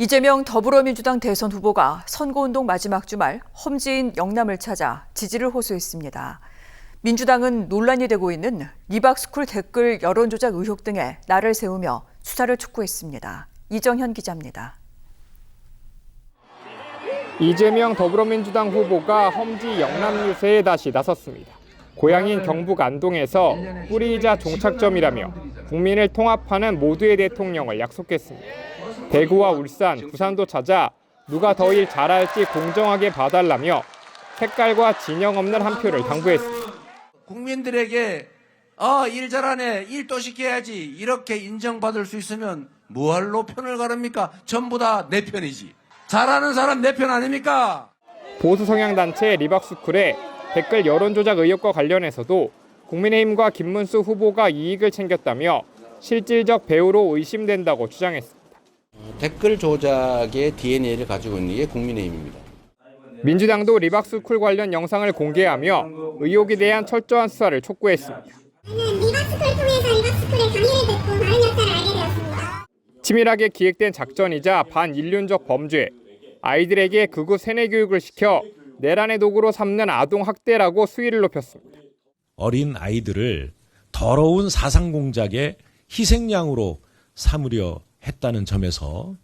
이재명 더불어민주당 대선 후보가 선거운동 마지막 주말 험지인 영남을 찾아 지지를 호소했습니다. 민주당은 논란이 되고 있는 리박스쿨 댓글 여론조작 의혹 등에 날을 세우며 수사를 촉구했습니다. 이정현 기자입니다. 이재명 더불어민주당 후보가 험지 영남 유세에 다시 나섰습니다. 고향인 경북 안동에서 뿌리이자 종착점이라며 국민을 통합하는 모두의 대통령을 약속했습니다. 대구와 울산, 부산도 찾아 누가 더 일 잘할지 공정하게 봐달라며 색깔과 진영 없는 한 표를 당부했습니다. 국민들에게 아, 일 잘하네, 일 또 시켜야지 이렇게 인정받을 수 있으면 뭐할로 편을 가릅니까? 전부 다 내 편이지. 잘하는 사람 내 편 아닙니까? 보수 성향 단체 리박스쿨의 댓글 여론 조작 의혹과 관련해서도 국민의힘과 김문수 후보가 이익을 챙겼다며 실질적 배우로 의심된다고 주장했습니다. 댓글 조작의 DNA를 가지고 있는 게 국민의힘입니다. 민주당도 리박스쿨 관련 영상을 공개하며 의혹에 대한 철저한 수사를 촉구했습니다. 저는 리박스쿨을 통해서 리박스쿨의 강의를 듣고 많은 역사를 알게 되었습니다. 치밀하게 기획된 작전이자 반인륜적 범죄, 아이들에게 극우 세뇌 교육을 시켜 내란의 도구로 삼는 아동 학대라고 수위를 높였습니다. 어린 아이들을 더러운 사상 공작의 희생양으로 삼으려 했다는 점에서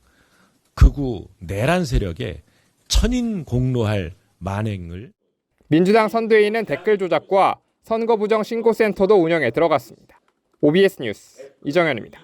극우 내란 세력에 천인 공로할 만행을 민주당 선대위는 댓글 조작과 선거 부정 신고 센터도 운영에 들어갔습니다. OBS 뉴스 이정현입니다.